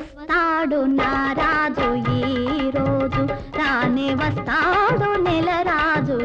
వస్తాడు నా రాజు ఈ రోజు. రానే వస్తాడు నెల రాజు